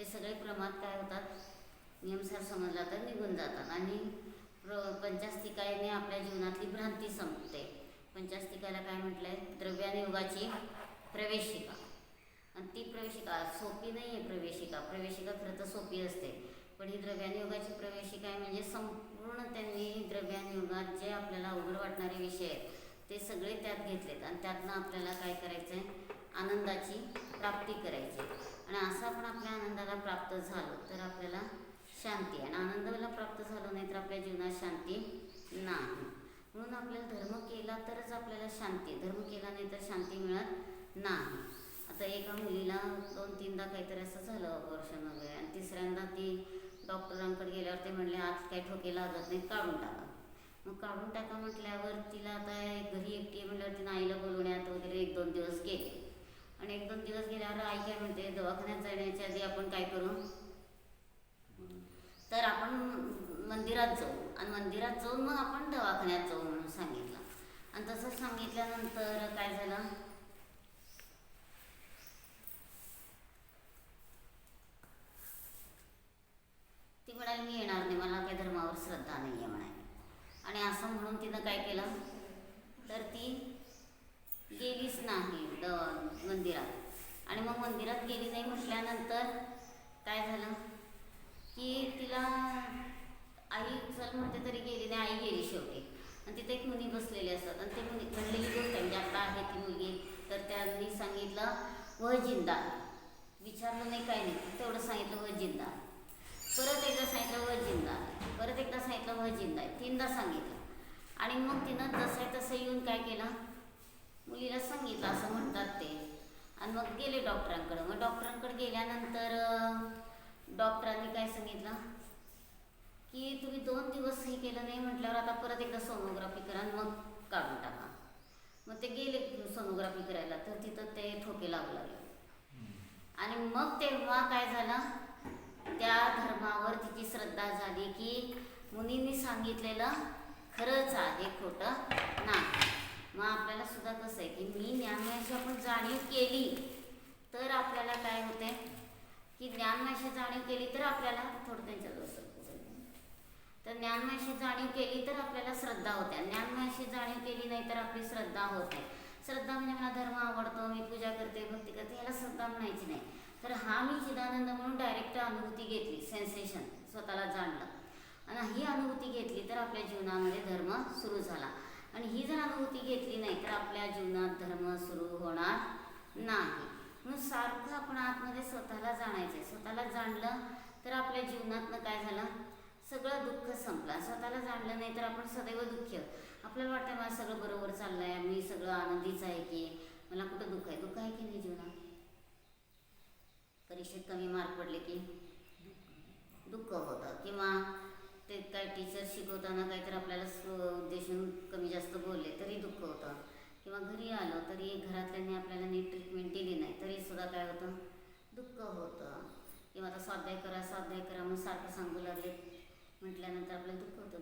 ते सगळे प्रमाद काय होतात नियमसार समजला तर निघून जातात. आणि प्र पंचास्तिकाने आपल्या जीवनातली भ्रांती संपते. पंचास्तिकाला काय म्हटलं आहे द्रव्याने युगाची प्रवेशिका. आणि ती प्रवेशिका सोपी नाही आहे प्रवेशिका. प्रवेशिका खरं तर सोपी असते. पण ही द्रव्यानियोगाची प्रवेशिका आहे म्हणजे संपूर्ण त्यांनी द्रव्यानियोगात जे आपल्याला अवघड वाटणारे विषय आहेत ते सगळे त्यात घेतलेत. आणि त्यातनं आपल्याला काय करायचं आहे आनंदाची प्राप्ती करायची. आहे. आणि असं आपण आपल्या आनंदाला प्राप्त झालो तर आपल्याला शांती आणि आनंदाला प्राप्त झालो नाही तर आपल्या जीवनात शांती नाही. म्हणून आपल्याला धर्म केला तरच आपल्याला शांती. धर्म केला नाही तर शांती मिळत नाही. आता एका मुलीला दोन तीनदा काहीतरी असं झालं अबॉर्शन वगैरे. आणि तिसऱ्यांदा ती डॉक्टरांकडे गेल्यावर ते म्हणले आज काही ठोके लागत नाही काढून टाका. मग काढून टाका म्हटल्यावर तिला आता घरी एकटी आहे म्हटल्यावर तिनं आईला बोलवण्यात वगैरे एक दोन दिवस गेले. आणि एक दोन दिवस गेल्यावर आई काय म्हणते दवाखान्यात जाण्याच्या आधी आपण काय करू? तर आपण मंदिरात जाऊ. आणि मंदिरात जाऊन मग आपण दवाखान्यात जाऊ म्हणून सांगितलं. आणि तसं सांगितल्यानंतर काय झालं? ती म्हणाली मी येणार नाही. मला काही धर्मावर श्रद्धा नाही आहे म्हणाली. आणि असं म्हणून तिनं काय केलं? तर ती गेलीच नाही द मंदिरात. आणि मग मंदिरात गेली नाही म्हटल्यानंतर काय झालं? की तिला आई चल म्हणते तरी गेली नाही आई गेली शेवटी. आणि तिथे एक मुनी बसलेले असतात. आणि ते मुनी घडलेली गोष्ट म्हणजे आता आहे ती मुलगी. तर त्यांनी सांगितलं व जिंदा. विचारलं नाही काय नाही. तेवढं सांगितलं व जिंदा. परत एकदा सांगितलं व जिंदा. परत एकदा सांगितलं व जिंदा तीनदा सांगितलं. आणि मग तिनं तसं तसं येऊन काय केलं? मुलीला सांगितलं असं म्हणतात ते. आणि मग गेले डॉक्टरांकडं. मग डॉक्टरांकडे गेल्यानंतर डॉक्टरांनी काय सांगितलं? की तुम्ही दोन दिवस हे केलं नाही म्हटल्यावर आता परत एकदा सोनोग्राफी करा आणि मग काढून टाका. मग ते गेले सोनोग्राफी करायला. तर तिथं ते ठोके लागू लागले. आणि मग तेव्हा काय झालं? त्या धर्मावर तिची श्रद्धा झाली की मुनींनी सांगितलेलं खरंच आहे खोटं नाही. मग आपल्याला सुद्धा कसं आहे की मी ज्ञानमयाची आपण जाणीव केली तर आपल्याला काय होते की ज्ञानमयाची जाणीव केली तर आपल्याला थोडं त्यांच्या सरकू तर ज्ञानमयाची जाणीव केली तर आपल्याला श्रद्धा होत्या ज्ञानमयाची जाणीव केली नाही तर आपली श्रद्धा होते श्रद्धा म्हणजे मला धर्म आवडतो मी पूजा करते भक्ती करते ह्याला श्रद्धा म्हणायची नाही. तर हा मी चिदानंद म्हणून डायरेक्ट अनुभूती घेतली सेन्सेशन स्वतःला जाणलं. आणि ही अनुभूती घेतली तर आपल्या जीवनामध्ये धर्म सुरू झाला. आणि ही जर अनुभूती घेतली नाही तर आपल्या जीवनात धर्म सुरू होणार नाही. म्हणून सारखं आपण आतमध्ये स्वतःला जाणायचं आहे स्वतःला जाणलं तर आपल्या जीवनातनं काय झालं? सगळं दुःख संपलं. स्वतःला जाणलं नाही तर आपण सदैव दुःख आपल्याला वाटतं मला सगळं बरोबर चाललं आहे मी सगळं आनंदीच आहे की मला कुठं दुःख आहे? दुःख आहे की नाही जीवनात? परीक्षेत कमी मार्क पडले की? दुःख होतं. किंवा ते काय टीचर शिकवताना काहीतरी आपल्याला स्व- उद्देशून कमी जास्त बोलले तरी दुःख होतं. किंवा घरी आलो तरी घरातल्यांनी आपल्याला नीट ट्रीटमेंट दिली नाही तरी सुद्धा काय होतं? दुःख होतं. किंवा आता स्वाध्याय करा स्वाध्याय करा मग सारखं सांगू लागले. म्हटल्यानंतर आपल्याला दुःख होतं.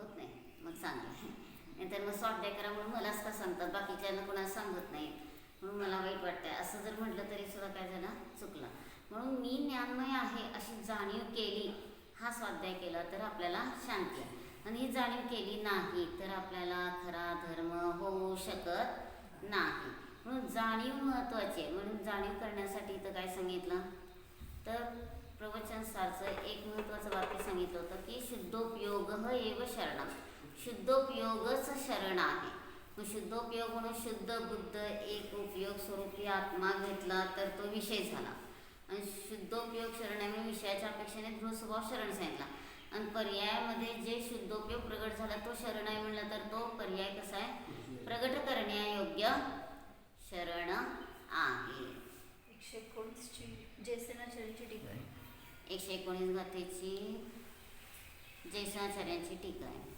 होत नाही. मग चांगलं नाहीतर मग स्वाध्याय करा म्हणून मलाच का सांगतात? बाकीच्यांना कोणाला सांगत नाही. म्हणून मला वाईट वाटतंय. असं जर म्हटलं तरी सुद्धा काय झालं? चुकलं. म्हणून मी ज्ञानमय आहे अशी जाणीव केली. हा स्वाध्याय केला तर आपल्याला शांती आहे. आणि ही जाणीव केली नाही तर आपल्याला खरा धर्म होऊ शकत नाही. म्हणून जाणीव महत्त्वाची आहे. म्हणून जाणीव करण्यासाठी इथं काय सांगितलं? तर प्रवचन सारचं एक महत्त्वाचं वाक्य सांगितलं होतं की शुद्धोपयोग एव शरणम शुद्धोपयोगच शरण आहे. मग शुद्धोपयोग म्हणून शुद्ध बुद्ध एक उपयोग स्वरूपी आत्मा घेतला तर तो विषय झाला. आणि शुद्धोपयोग शरण आहे. विषयाच्या अपेक्षेने दृढस्वभाव शरण सांगितला. आणि पर्यायामध्ये जे शुद्धोपयोग प्रगट झाला तो शरण आहे म्हणलं तर तो पर्याय कसा आहे? प्रगट करण्यायोग्य शरण आहे. एकशे एकोणीसची जयसेनाचार्यांची टीका आहे. एकशे एकोणीस गाथेची जयसाचार्यांची टीका आहे.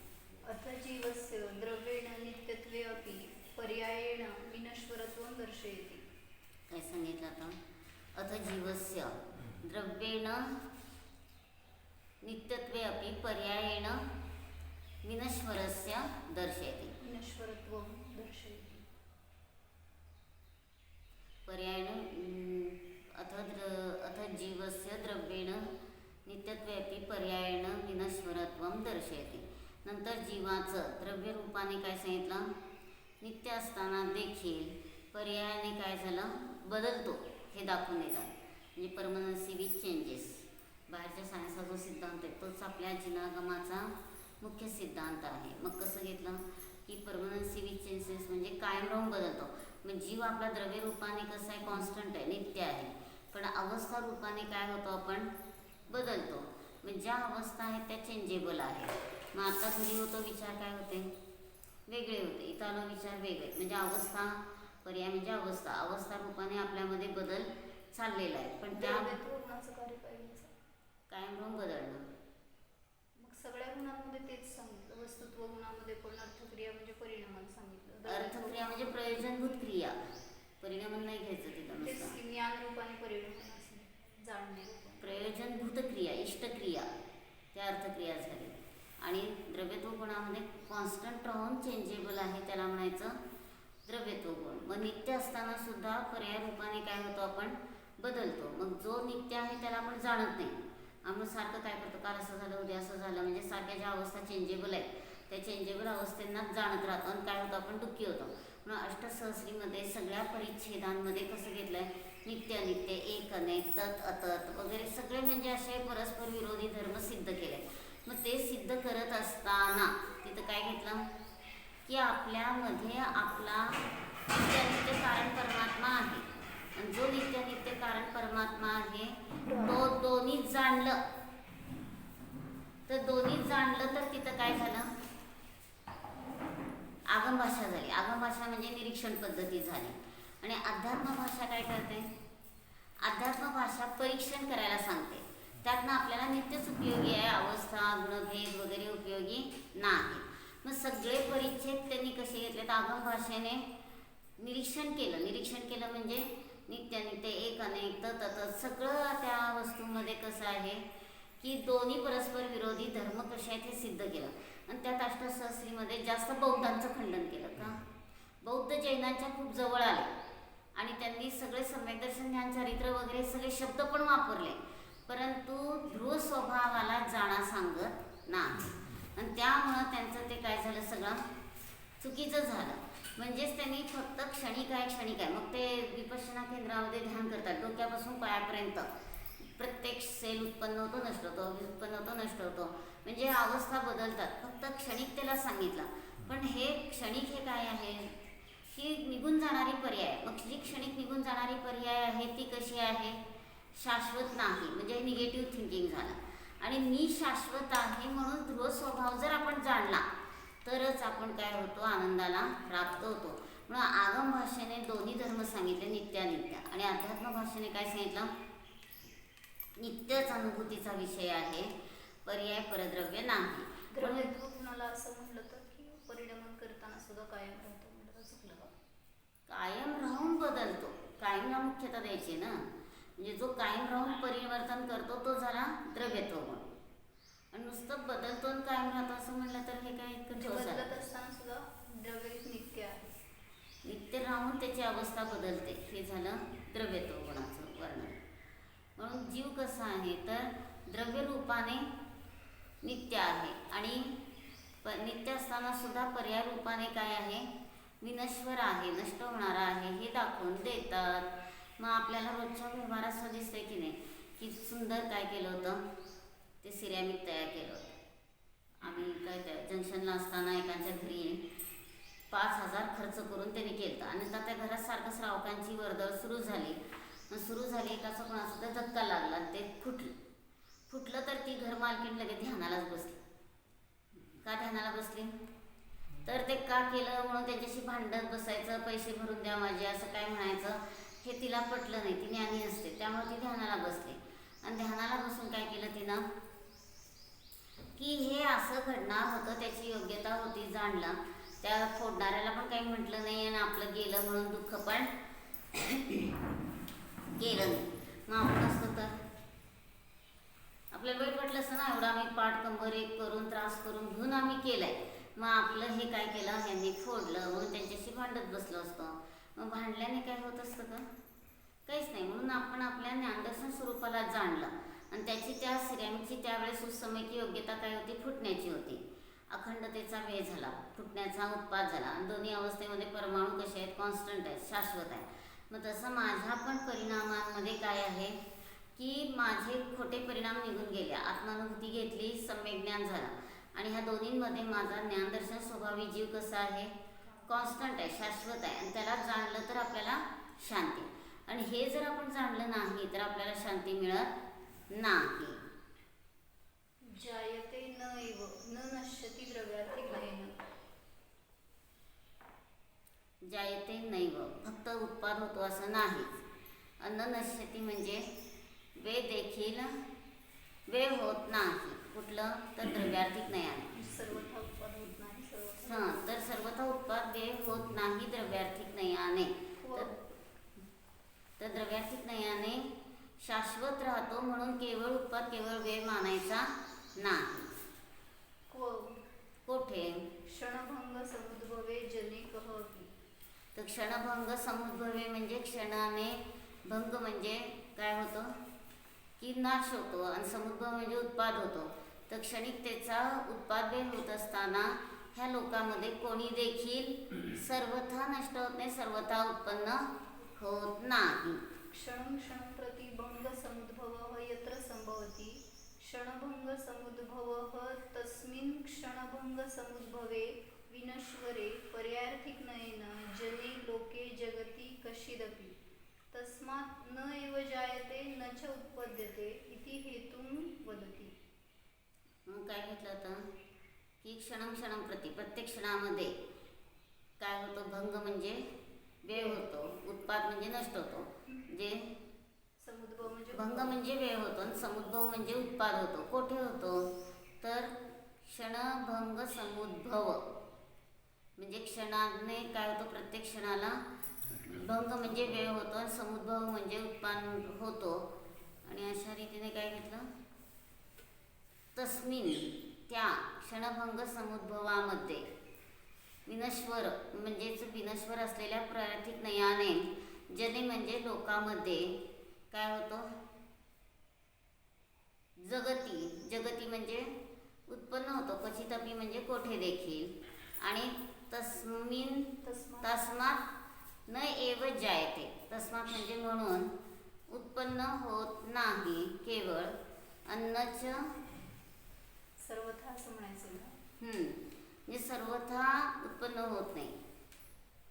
अथ जीवस्य द्रव्येण नित्यत्वे अपि पर्यायेण विनश्वरत्वं दर्शयति. काय सांगितलं आता? अथ जीवस्य। द्रव्येण नित्यत्वे अपि पर्यायेण विनश्वरस्य दर्शयति। विनश्वरत्वं दर्शयति। पर्यायेण अथ द्र अथ जीवस्य द्रव्येण नित्यत्वपि पर्यायेण विनश्वरत्वं दर्शयते। नंतर जीवाचं द्रव्य रूपाने काय सांगितलं? नित्य असताना देखील पर्यायाने काय झालं? बदलतो. हे दाखवून येतात म्हणजे परमनन्सी विथ चेंजेस बाहेरच्या सायन्सचा जो सिद्धांत आहे तोच आपल्या जिनागमाचा मुख्य सिद्धांत आहे. मग कसं घेतलं? की परमनन्सी विथ चेंजेस म्हणजे कायम राहून बदलतो. मग जीव आपला द्रव्य रूपाने कसं आहे कॉन्स्टंट आहे नित्य आहे. पण अवस्था रूपाने काय होतो आपण? बदलतो. मग ज्या अवस्था आहेत त्या चेंजेबल आहेत. मग आता घरी होतो विचार काय होते? वेगळे होते. इथं आलो विचार वेगळे. म्हणजे अवस्था पर्याय म्हणजे अवस्था अवस्था रूपाने आपल्यामध्ये बदल चाललेला आहे. पण त्या. कायम राहून बदलणं. मग सगळ्या गुणांमध्ये तेच सांगितलं वस्तुत्व गुणामध्ये पण अर्थक्रिया म्हणजे परिणामान सांगितलं. अर्थक्रिया म्हणजे प्रयोजनभूत क्रिया. परिणाम नाही घ्यायचं तिथं ज्ञान रूपाने परिणाम जाणणे. प्रयोजनभूत क्रिया इष्टक्रिया त्या अर्थक्रिया झाली. आणि द्रव्यत्व गुणामध्ये कॉन्स्टंट राहून चेंजेबल आहे त्याला म्हणायचं द्रव्यत्व गुण मग नित्य असताना सुद्धा पर्याय रूपाने काय होतो आपण? बदलतो. मग जो नित्य आहे त्याला आपण जाणत नाही. आपण सारखं काय करतो? काल असं झालं उद्या असं झालं. म्हणजे सारख्या ज्या अवस्था चेंजेबल आहेत त्या चेंजेबल अवस्थेंना जाणत राहतो आणि काय होतं? आपण दुःखी होतो. म्हणून अष्टसहस्रीमध्ये सगळ्या परिच्छेदांमध्ये कसं घेतलं आहे नित्य नित्य एक अनेक तत अतत वगैरे सगळे म्हणजे असे परस्पर विरोधी धर्म सिद्ध केले मग ते सिद्ध करत असताना तिथं काय घेतलं? की आपल्यामध्ये आपला नित्य नित्य कारण परमात्मा आहे. जो नित्य नित्य कारण परमात्मा आहे तो दोन्ही जाणलं. तर दोन्ही जाणलं तर तिथं काय झालं? आगम भाषा झाली. आगम भाषा म्हणजे निरीक्षण पद्धती झाली. आणि अध्यात्म भाषा काय करते? अध्यात्म भाषा परीक्षण करायला सांगते. त्यातनं आपल्याला नित्यच उपयोगी आहे अवस्था गुणभेद वगैरे उपयोगी नाही. मग सगळे परिच्छेद त्यांनी कसे घेतलेत? आगम भाषेने निरीक्षण केलं. निरीक्षण केलं म्हणजे नित्यानित्य एक अनेक तत तत सगळं त्या वस्तूमध्ये कसं आहे की दोन्ही परस्पर विरोधी धर्म कसे आहेत हे सिद्ध केलं. आणि त्यात अष्टसहस्रीमध्ये जास्त बौद्धांचं खंडन केलं का? बौद्ध जैनांच्या खूप जवळ आले. आणि त्यांनी सगळे सम्यकदर्शन ज्ञान चरित्र वगैरे सगळे शब्द पण वापरले. परंतु ध्रुव स्वभावाला जाणा सांगत नाही. आणि त्यामुळं त्यांचं ते काय झालं सगळं चुकीचं झालं. म्हणजेच त्यांनी फक्त क्षणिक आहे क्षणिक आहे. मग ते विपश्यना केंद्रामध्ये ध्यान करतात. डोक्यापासून पायापर्यंत. प्रत्येक सेल उत्पन्न होतो नष्ट होतो उत्पन्न होतो नष्ट होतो. म्हणजे अवस्था बदलतात. फक्त क्षणिक त्याला सांगितलं. पण हे क्षणिक हे काय आहे? ही निघून जाणारी पर्याय. मग जी क्षणिक निघून जाणारी पर्याय आहे ती कशी आहे? शाश्वत नाही. म्हणजे निगेटिव्ह थिंकिंग झालं. आणि मी शाश्वत आहे म्हणून ध्रुव स्वभाव जर आपण जाणला तरच आपण काय होतो आनंदाला प्राप्त होतो. म्हणून आगम भाषेने दोन्ही धर्म सांगितले नित्यानित्य आणि अध्यात्म भाषेने काय सांगितलं? नित्यच अनुभूतीचा विषय आहे पर्याय परद्रव्य नाही. असं म्हटलं तर की परिणाम करताना सुद्धा कायम राहतो म्हटलं चुकलं? कायम राहून बदलतो. कायमला मुख्यता द्यायची ना. म्हणजे जो कायम राहून परिवर्तन करतो तो झाला द्रव्यत्व गुण आणि नुसतं बदलतो आणि कायम राहतो असं म्हणलं तर हे काय बदलत असताना सुद्धा द्रव्य नित्य आहे. नित्य राहून त्याची अवस्था बदलते. हे झालं द्रव्यत्व गुणाचं वर्णन. म्हणून जीव कसा आहे तर द्रव्य रूपाने नित्य आहे. आणि प नित्य असताना सुद्धा पर्याय रूपाने काय आहे? विनश्वर आहे नष्ट होणारा आहे. हे दाखवून देतात. मग आपल्याला रोजच्या व्यवहारात असं दिसतंय की नाही की सुंदर काय केलं होतं? ते सिरॅमिक तयार केलं होतं. आम्ही काय त्या जंक्शनला असताना एकांच्या घरी पाच हजार खर्च करून त्यांनी केलं. आणि आता त्या घरात सारखं श्रावकांची वर्दळ सुरू झाली. मग सुरू झाली एकाचा कोणाचा तर धक्का लागला आणि ते फुटलं. फुटलं तर ती घर मालकीण लगेच ध्यानालाच बसली. का ध्यानाला बसली? तर ते का केलं म्हणून त्यांच्याशी भांडत बसायचं पैसे भरून द्या माझे असं काय म्हणायचं? हे तिला पटलं नाही. ती ज्ञानी असते. त्यामुळे ती ध्यानाला बसली आणि ध्यानाला बसून काय केलं तिनं? की हे असं घडणार होतं त्याची योग्यता होती जाणला. त्या फोडणाऱ्याला पण काही म्हटलं नाही आणि आपलं गेलं म्हणून दुःख पण गेलं नाही. मग आपण असतं तर आपल्याला वाईट वाटलं असतं ना एवढं आम्ही पाठ कंबर एक करून त्रास करून घेऊन आम्ही केलाय. मग आपलं हे काय केलं? ह्यांनी फोडलं म्हणून त्यांच्याशी भांडत बसलो असतो. मग भांडल्याने काय होत असतं का? काहीच नाही. म्हणून आपण आपल्या ज्ञानदर्शन स्वरूपाला जाणलं. आणि त्याची त्या सिरॅमिकची त्यावेळेस सुसमयकी योग्यता काय होती? फुटण्याची होती. अखंडतेचा वेळ झाला. फुटण्याचा उत्पाद झाला. आणि दोन्ही अवस्थेमध्ये परमाणू कसे आहेत? कॉन्स्टंट आहेत. शाश्वत आहे मग तसं माझ्या पण परिणामांमध्ये काय आहे? की माझे खोटे परिणाम निघून गेले. आत्मानुभूती घेतली. सम्यक ज्ञान झालं. आणि ह्या दोन्हींमध्ये माझा ज्ञानदर्शन स्वभावी जीव कसा आहे? कॉन्स्टंट आहे शाश्वत आहे. आणि त्याला जाणलं तर आपल्याला शांती. आणि हे जर आपण जाणलं नाही तर आपल्याला शांती मिळत नाही. जायते न एव न नश्यती द्रव्यार्थिक नयन जायते नैव फक्त उत्पाद होतो असं नाहीच अन्न नश्यती म्हणजे वे देखील वे होत नाही. कुठलं तर द्रव्यार्थिक नाही सर्वथा हां तर सर्वथा उत्पाद वे होत नाही द्रव्यार्थिक नयाने. व तर तर द्रव्यार्थिक नयाने शाश्वत राहतो म्हणून केवळ उत्पाद केवळ वेळ मानायचा नाही. क्व कोठे? क्षणभंग समुद्भवे जने कह अपि तर क्षणभंग समुद्भवे म्हणजे क्षणाने भंग म्हणजे काय होतं? की नाश होतो आणि समुद्भव म्हणजे उत्पाद होतो. तर क्षणिकतेचा उत्पाद वेळ होत असताना ह्या लोकांमध्ये कोणी देखील सर्वथा नष्ट होत नाही सर्वथा उत्पन्न होत नाही. क्षणं क्षणं प्रति भंग समुद्भवः यत्र संभवति क्षणभंग समुद्भवः तस्मिन् क्षणभंग समुद्भवे विनश्वरे पर्यार्थिक नयेन जने लोके जगति कश्चिदपि तस्मात् न एव जायते न च उत्पद्यते इति हेतुं वदति। काय घेतलं होतं की क्षणं क्षणं प्रति प्रत्येक क्षणामध्ये काय होतं? भंग म्हणजे वेळ होतो. उत्पाद म्हणजे नष्ट होतो. जे समुद्भव म्हणजे भंग म्हणजे वेळ होतो आणि समुद्भव म्हणजे उत्पाद होतो. कोठे होतो? तर क्षणभंग समुद्भव. म्हणजे क्षणाने काय होतं? प्रत्येक क्षणाला भंग म्हणजे वेळ होतो आणि समुद्भव म्हणजे उत्पन्न होतो. आणि अशा रीतीने काय घेतलं? तस्मिन. त्या क्षणभंग समुद्भवामध्ये. विनश्वर म्हणजेच विनश्वर असलेल्या प्रार्थिक नयाने जने म्हणजे लोकामध्ये. काय होतं? जगती जगती म्हणजे उत्पन्न होतो. क्वचितपी म्हणजे कोठे देखील. आणि तस्मिन तस्मात् तस्मात न एव जायते. तस्मात म्हणजे म्हणून उत्पन्न होत नाही केवळ अन्नच सर्वथा असं म्हणायचं ना हम्म, म्हणजे सर्वथा उत्पन्न होत नाही.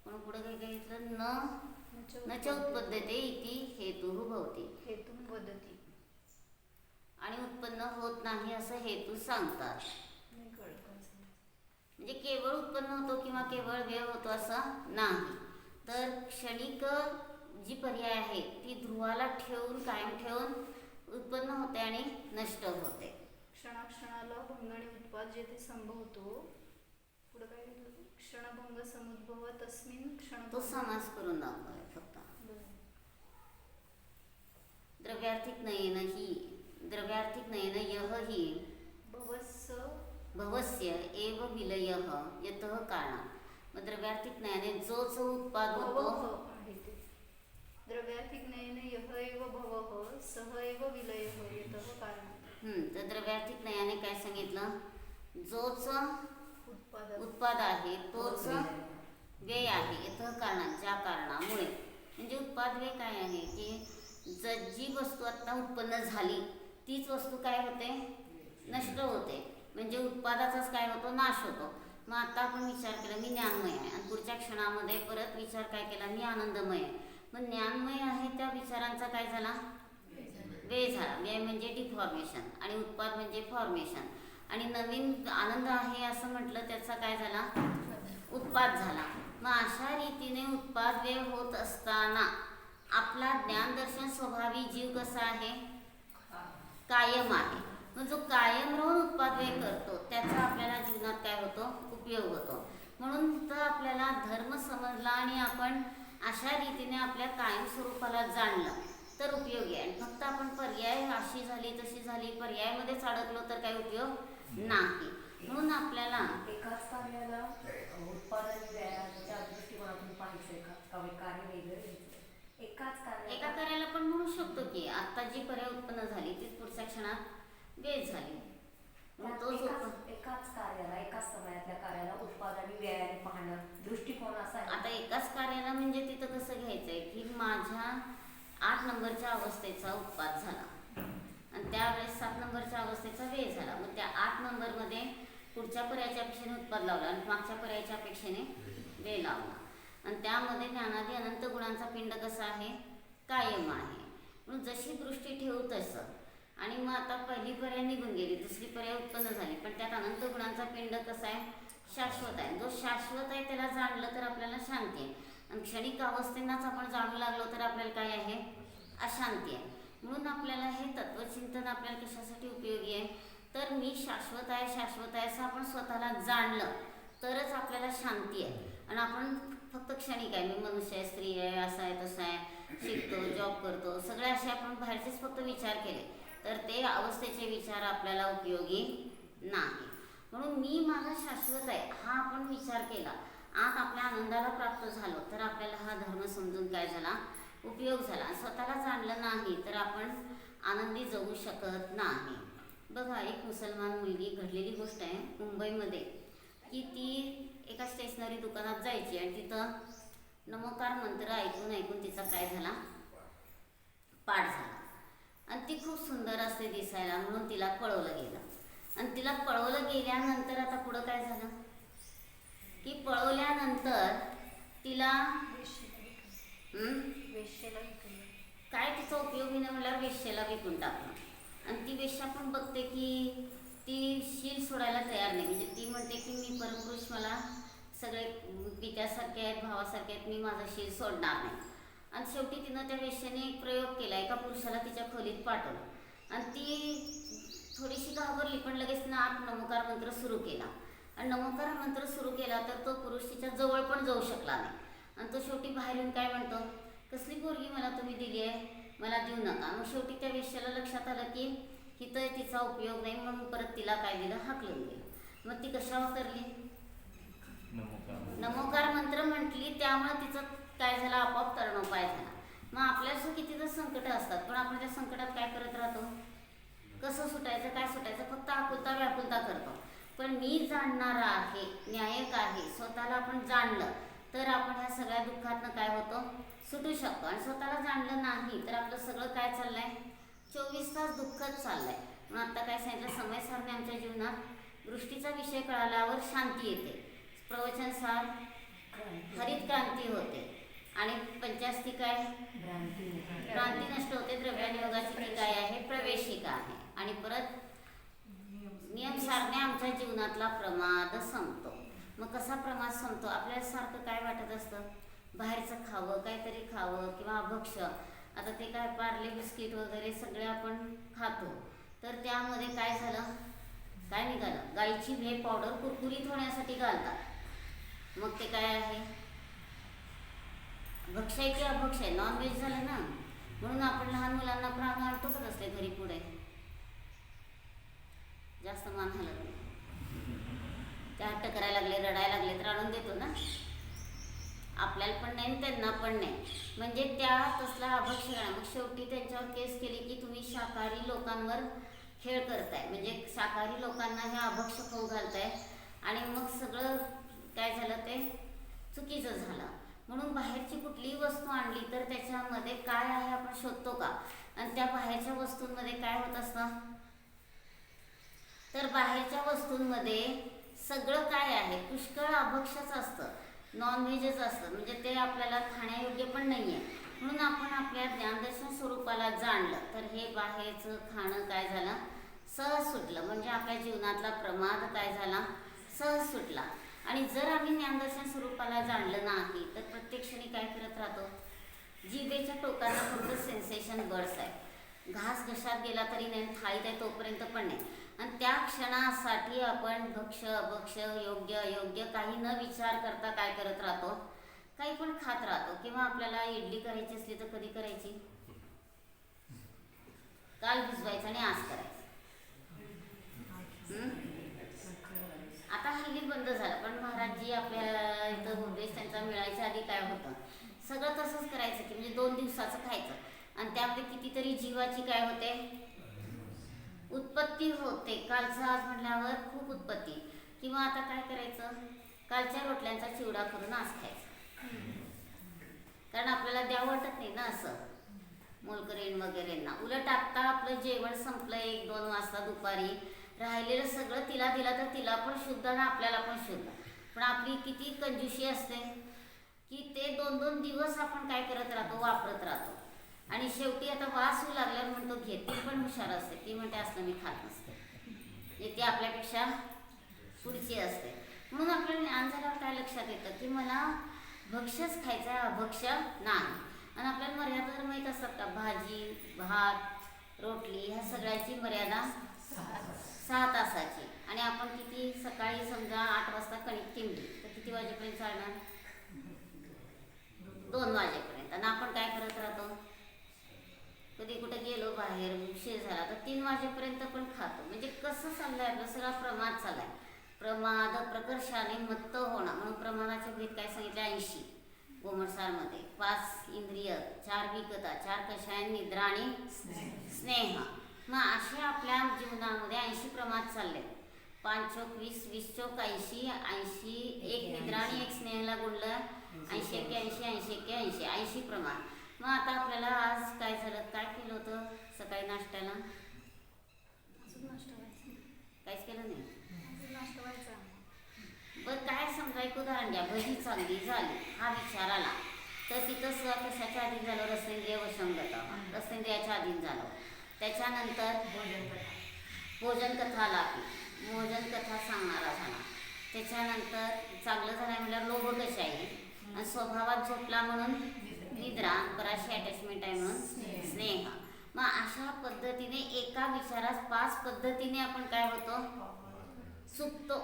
पण पुढे काय काय घेतलं न न च न च उत्पद्यते इति हेतू भवती. हेतुं वदति आणि उत्पन्न होत नाही असं हेतू सांगतात. म्हणजे केवळ उत्पन्न होतो किंवा केवळ वेळ होतो असं नाही. तर क्षणिक जी पर्याय आहे ती ध्रुवाला ठेवून कायम ठेवून उत्पन्न होते आणि नष्ट होते. क्षणाक्षणाला भंग आणि उत्पाद जेथे संभवतो पुढे काय घेतलं? क्षणभंग समुद्भव तस्मिन क्षण तो समास करून दाखवलाय फक्त. द्रव्यार्थिक नयन ही द्रव्यार्थिक नयन यह ही. भवस्स. भवस्य एव विलय यत कारण. मग द्रव्यार्थिक नयने जो जो उत्पाद होतो. भवः आहे ते. द्रव्यार्थिक नयन यह एव भवः सह एव विलयः यतः कारण. तर द्रव्यार्थिक नयाने काय सांगितलं? जोच उत्पाद उत्पाद आहे तोच व्यय आहे इथं कारण ज्या कारणामुळे. म्हणजे उत्पाद व्यय काय आहे की ज जी वस्तू आत्ता उत्पन्न झाली तीच वस्तू काय होते? नष्ट होते. म्हणजे उत्पादाचाच काय होतो? नाश होतो. मग आता आपण विचार केला मी ज्ञानमय आहे. आणि पुढच्या क्षणामध्ये परत विचार काय केला? मी आनंदमय आहे. मग ज्ञानमय आहे त्या विचारांचा काय झाला? व्यय झाला. व्यय म्हणजे डिफॉर्मेशन आणि उत्पाद म्हणजे फॉर्मेशन आणि नवीन आनंद आहे असं म्हटलं त्याचा काय झाला? उत्पाद झाला. मग अशा रीतीने उत्पाद व्यय होत असताना आपला ज्ञानदर्शन स्वभावी जीव कसा आहे? कायम आहे. मग जो कायम राहून उत्पाद व्यय करतो त्याचा आपल्याला जीवनात काय होतो? उपयोग होतो. म्हणून तर आपल्याला धर्म समजला आणि आपण अशा रीतीने आपल्या कायम स्वरूपाला जाणलं. तर उपयोगी आहे. फक्त आपण पर्याय अशी झाली तशी झाली पर्यायामध्येच अडकलो तर काही उपयोग नाही. म्हणून आपल्याला एकाच कार्याला उत्पादन व्यायाच्या दृष्टिकोनातून का? का कार्य वेगळं एकाच कार्याला एका कार्याला पण म्हणू शकतो की आता जी पर्याय उत्पन्न झाली तीच पुढच्या क्षणात वेळ झाली. एकाच एकाच कार्याला एकाच समयातल्या कार्याला उत्पाद आणि व्ययाने पाहणं दृष्टिकोन असा आता एकाच कार्याला म्हणजे तिथं कसं घ्यायचंय की माझ्या आठ नंबरच्या अवस्थेचा उत्पाद झाला. आणि त्यावेळेस सात नंबरच्या अवस्थेचा वेळ झाला. मग त्या आठ नंबरमध्ये पुढच्या पर्यायाच्या अपेक्षेने उत्पाद लावला आणि मागच्या पर्यायाच्या अपेक्षेने वेळ लावला. आणि त्यामध्ये ज्ञानादी अनंत गुणांचा पिंड कसा आहे? कायम आहे. म्हणून जशी दृष्टी ठेवू तसं. आणि मग आता पहिली पर्याय निघून गेली. दुसरी पर्याय उत्पन्न झाली. पण त्यात अनंत गुणांचा पिंड कसा आहे? शाश्वत आहे. जो शाश्वत आहे त्याला जाणलं तर आपल्याला शांती आहे. आणि क्षणिक अवस्थेनाच आपण जाणू लागलो तर आपल्याला काय आहे? अशांती आहे. म्हणून आपल्याला हे तत्वचिंतन आपल्याला कशासाठी उपयोगी आहे? तर मी शाश्वत आहे शाश्वत आहे असं आपण स्वतःला जाणलं तरच आपल्याला शांती आहे. आणि आपण फक्त क्षणिक आहे. मी मनुष्य आहे स्त्री आहे असं आहे तसं आहे. शिकतो जॉब करतो सगळे असे आपण बाहेरचेच फक्त विचार केले. तर ते अवस्थेचे विचार आपल्याला उपयोगी नाही. म्हणून मी माझा शाश्वत आहे हा आपण विचार केला. आत आपल्या आनंदाला प्राप्त झालो तर आपल्याला हा धर्म समजून काय झाला उपयोग झाला. स्वतःला जाणलं नाही तर आपण आनंदी जगू शकत नाही. बघा एक मुसलमान मुलगी घडलेली गोष्ट आहे मुंबईमध्ये की ती एका स्टेशनरी दुकानात जायची आणि तिथं नमोकार मंत्र ऐकून ऐकून तिचा काय झाला? पाठ झाला. आणि ती खूप सुंदर असते दिसायला म्हणून तिला पळवलं गेलं. आणि तिला पळवलं गेल्यानंतर आता पुढं काय झालं? की पळवल्यानंतर तिला काय तिचा उपयोग नाही म्हणल्यावर वेश्याला विकून टाकलं आणि ती वेश्या पण बघते की ती शील सोडायला तयार नाही. म्हणजे ती म्हणते की मी परमपुरुष मला सगळे पित्यासारखे आहेत भावासारखे आहेत मी माझा शील सोडणार नाही. आणि शेवटी तिनं त्या वेश्याने एक प्रयोग केला. एका पुरुषाला तिच्या खोलीत पाठवलं. आणि ती थोडीशी घाबरली पण लगेच ना आत नमकार मंत्र सुरू केला. आणि नमोकार मंत्र सुरू केला तर तो पुरुष तिच्या जवळ पण जाऊ शकला नाही. आणि तो शेवटी बाहेर येऊन काय म्हणतो? कसली पोरगी मला तुम्ही दिली आहे? मला देऊ नका. मग शेवटी त्या वेश्याला लक्षात आलं की हिथं तिचा उपयोग नाही म्हणून परत तिला काय दिलं? हाकलून गेलं मग ती कशा उतरली नमोकार मंत्र म्हटली त्यामुळे तिचं काय झालं? आपोआप तरणोपाय झाला. मग आपल्यासुद्धा कितीदा संकट असतात पण आपण त्या संकटात काय करत राहतो? कसं सुटायचं काय सुटायचं? फक्त आकुलता व्याकुलता करतो. पण मी जाणणारा आहे न्यायक आहे स्वतःला आपण जाणलं तर आपण ह्या सगळ्या दुःखातनं काय होतो? सुटू शकतो. आणि स्वतःला जाणलं नाही तर आपलं सगळं काय चाललंय? चोवीस तास दुःखच चाललंय. म्हणून आता काय सांगितलं? समय सारणे आमच्या जीवनात दृष्टीचा विषय कळाल्यावर शांती येते. प्रवचन सार हरित क्रांती होते. आणि पंचास्ती काय? क्रांती नष्ट होते. द्रव्यानियोगाची काय आहे? प्रवेशिका आहे. आणि परत नियम सारणे आमच्या जीवनातला प्रमाद संपतो. मग कसा प्रमाद संपतो? आपल्याला सारखं काय वाटत असतं? बाहेरचं खावं काहीतरी खावं किंवा अभक्ष आता ते काय पार्ले बिस्किट वगैरे सगळे आपण खातो. तर त्यामध्ये काय झालं? काय निघालं? गाईची व्हे पावडर कुरकुरीत होण्यासाठी घालतात. मग ते काय आहे? भक्ष आहे की अभक्ष आहे? नॉनव्हेज झालं ना? म्हणून आपण लहान मुलांना प्राण आणतो असते घरी पुढे? जास्त मान हलत नाही. ते हट्ट करायला लागले रडायला लागले तर आणून देतो ना. आपल्याला पण नाही त्यांना पण नाही. म्हणजे त्या तसला अभक्ष मग शेवटी त्यांच्यावर केस केली की तुम्ही शाकाहारी लोकांवर खेळ करताय. म्हणजे शाकाहारी लोकांना हे अभक्ष खाऊ घालताय. आणि मग सगळं काय झालं ते? चुकीचं झालं. म्हणून बाहेरची कुठलीही वस्तू आणली तर त्याच्यामध्ये काय आहे आपण शोधतो का? आणि त्या बाहेरच्या वस्तूंमध्ये काय होत असतं? तर बाहेरच्या वस्तूंमध्ये सगळं काय आहे? पुष्कळ अभक्षच असतं. नॉनव्हेजच असतं. म्हणजे ते आपल्याला खाण्यायोग्य पण नाही आहे म्हणून आपण आपल्या ज्ञानदर्शन स्वरूपाला जाणलं तर हे बाहेरचं खाणं काय झालं? सहज सुटलं. म्हणजे आपल्या जीवनातला प्रमाद काय झाला? सहज सुटला. आणि जर आम्ही ज्ञानदर्शन स्वरूपाला जाणलं नाही तर प्रत्येक क्षणी काय करत राहतो? जिभेच्या टोकाला फक्त सेन्सेशन बर्ड्स आहे. घास घशात गेला तरी नाही थाळीत आहे तोपर्यंत पण नाही. आणि त्या क्षणासाठी आपण भक्ष अभक्ष योग्य अयोग्य काही न विचार करता काय करत राहतो? काही पण खात राहतो. किंवा आपल्याला इडली करायची असली तर कधी करायची? काल भिजवायचं आणि आज करायचं. आता हल्ली बंद झालं. पण महाराजजी आपल्या इथं हुरदेश त्यांचा मिळायच्या आधी काय होतं? सगळं तसंच करायचं की म्हणजे दोन दिवसाचं खायचं. आणि त्यामध्ये कितीतरी जीवाची काय होते? उत्पत्ती होते. कालचं आज म्हटल्यावर खूप उत्पत्ती. किंवा आता काय करायचं? कालच्या रोटल्यांचा चिवडा करून आज खायचा. कारण आपल्याला द्या वाटत नाही ना असं. मोलकरीण वगैरेंना. उलट आत्ता आपलं जेवण संपलं एक दोन वाजता दुपारी. राहिलेलं सगळं तिला दिलं तर तिला पण शुद्ध ना आपल्याला पण शुद्ध. पण आपली किती कंजूशी असते. की ते दोन दोन दिवस आपण काय करत राहतो? वापरत राहतो. आणि शेवटी आता वास होऊ लागल्यावर म्हणतो घेते ती पण हुशार असते. ती म्हणते असलं मी खात नसते. जे ती आपल्यापेक्षा पुढची असते. म्हणून आपल्याला ज्ञान झाल्यावर काय लक्षात येतं? की मला भक्ष्यच खायचं आहे नाही. आणि आपल्याला मर्यादा तर माहीत असतात का? भाजी भात रोटली ह्या सगळ्याची मर्यादा सहा तासाची. आणि आपण किती सकाळी समजा आठ वाजता कणिक किंडली तर किती वाजेपर्यंत चालणार? दोन वाजेपर्यंत. आणि आपण काय करत राहतो? कधी कुठे गेलो बाहेर उशीर झाला तर तीन वाजेपर्यंत पण खातो. म्हणजे कसं चाललंय आपलं? सगळा प्रमाद चाललाय. प्रमाद प्रकर्षाने मत्त होणं. म्हणून प्रमाणाचे भेद काय सांगितले? ऐंशी. गोमरसारमध्ये. पाच इंद्रिय चार विकता चार कषाय निद्रा आणि स्नेह. मग असे आपल्या जीवनामध्ये ऐंशी प्रमाद चालले. पाच चोक वीस वीस चोक ऐंशी ऐंशी एक निद्रा आणि एक स्नेहला गुणलं. ऐंशी एके ऐंशी ऐंशी एके ऐंशी. ऐंशी प्रमाण. मग आता आपल्याला आज काय झालं काय केलं होतं सकाळी नाश्त्याला? काहीच केलं नाही? बरं काय समजा एक उदाहरण द्या भजी चांगली झाली. हा विचार आला. तर तिथं कशाच्या अधीन झालं? रसेंद्रिय वशंगता रसेंद्रियाच्या अधीन झालं. त्याच्यानंतर भोजन करा. भोजन कथा आला आपली. भोजन कथा सांगणारा झाला. त्याच्यानंतर चांगलं झालं म्हणजे लोभ कशा आहे आणि स्वभावात झोपला म्हणून निद्रा बराचशी अटॅचमेंट आहे म्हणून स्नेह. मग अशा पद्धतीने एका विचारात पाच पद्धतीने आपण काय होतो? चुकतो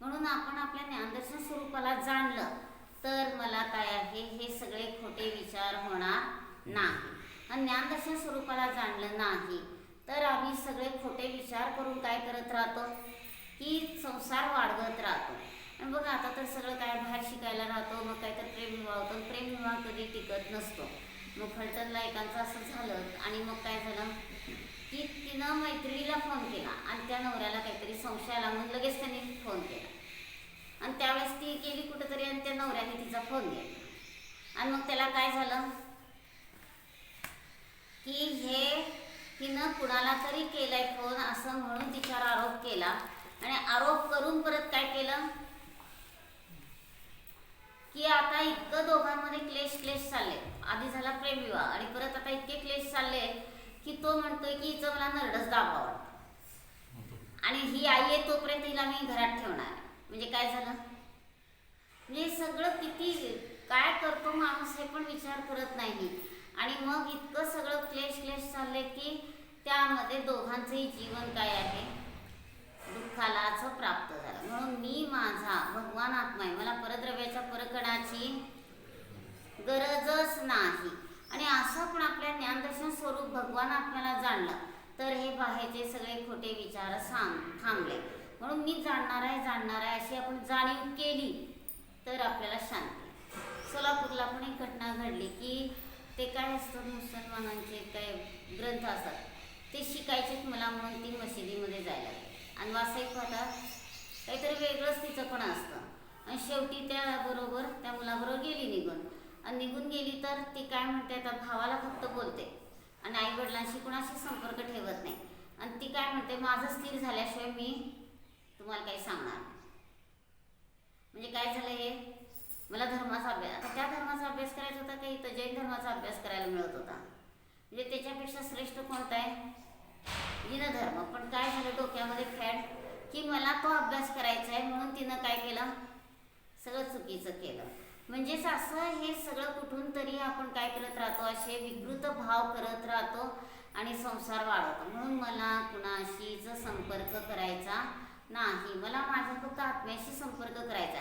म्हणून आपण आपल्या ज्ञानदर्शन स्वरूपाला जाणलं तर मला काय आहे? हे सगळे खोटे विचार होणार नाही. आणि ज्ञानदर्शन स्वरूपाला जाणलं नाही तर आम्ही सगळे खोटे विचार करून काय करत राहतो? की संसार वाढवत राहतो. आणि बघा आता तर सगळं काय बाहेर शिकायला राहतो मग काय तर प्रेमविवाह होतो प्रेम प्रेमविवाह कधी टिकत नसतो. मग फलटणला एकांचं असं झालं आणि मग काय झालं? की तिनं मैत्रिणीला फोन केला आणि त्या नवऱ्याला काहीतरी संशयला म्हणून लगेच त्यांनी फोन केला. आणि त्यावेळेस ती गेली कुठंतरी आणि त्या नवऱ्याने तिचा फोन घेतला आणि मग त्याला काय झालं? की हे तिनं कुणाला तरी केलाय फोन असं म्हणून तिच्यावर आरोप केला. आणि आरोप करून परत काय केलं? की आता इतकं दोघांमध्ये क्लेश क्लेश चालले. आधी झाला प्रेमविवाह आणि परत आता इतके क्लेश चालले की तो म्हणतोय की हिचं मला नरडच दाबा वाटतं आणि ही आई आहे तोपर्यंत हिला मी घरात ठेवणार. म्हणजे काय झालं? म्हणजे सगळं किती काय करतो माणूस हे पण विचार करत नाही आणि मग इतकं सगळं क्लेश क्लेश चाललंय की त्यामध्ये दोघांचंही जीवन काय आहे? दुःखालाच प्राप्त झालं. म्हणून मी माझा भगवान आत्मा आहे मला परद्रव्याच्या परकणाची गरजच नाही. आणि असं पण आपल्या ज्ञानदर्शन स्वरूप भगवान आपल्याला जाणलं तर हे बाहेरचे सगळे खोटे विचार सांग थांबले. म्हणून मी जाणणार आहे जाणणार आहे अशी आपण जाणीव केली तर आपल्याला शांती. सोलापूरला पण एक घटना घडली की ते काय असतं मुसलमानांचे काय ग्रंथ असतात ते शिकायचेच मला म्हणून ती मशिदीमध्ये जायला लागले. आणि वासाई पाहता काहीतरी वेगळंच तिचं पण असतं. आणि शेवटी त्याबरोबर त्या मुलाबरोबर गेली निघून. आणि निघून गेली तर ती काय म्हणते आता भावाला फक्त बोलते. आणि आई वडिलांशी कुणाशी संपर्क ठेवत नाही. आणि ती काय म्हणते माझं स्थिर झाल्याशिवाय मी तुम्हाला काही सांगणार म्हणजे काय झालं हे? मला धर्माचा अभ्यास आता त्या धर्माचा अभ्यास करायचा होता काही इथं जैन धर्माचा अभ्यास करायला मिळत होता? म्हणजे त्याच्यापेक्षा श्रेष्ठ कोणता आहे जिनं धर्म पण काय झालं डोक्यामध्ये फॅट की मला तो अभ्यास करायचा आहे म्हणून तिनं काय केलं? सगळं चुकीचं केलं. म्हणजेच असं हे सगळं कुठून तरी आपण काय करत राहतो असे विकृत भाव करत राहतो आणि संसार वाढवतो. म्हणून मला कुणाशीच संपर्क करायचा नाही मला माझ्या फक्त आत्म्याशी संपर्क करायचा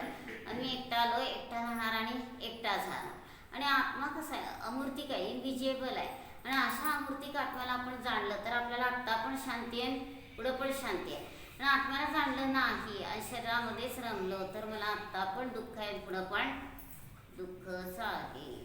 आणि मी एकटा आलो एकटा राहणार आणि एकटा झाला. आणि आत्मा कसा आहे? अमूर्तिक आहे इनविजिएबल आहे. आणि अशा अमूर्तिक आत्म्याला आपण जाणलं तर आपल्याला आत्ता पण शांती आहे पुढं पण शांती आहे. पण आत्म्याला जाणलं नाही शरीरामध्येच रमलो तर मला आत्ता पण दुःख आहे पुढं पण. दुःखच आहे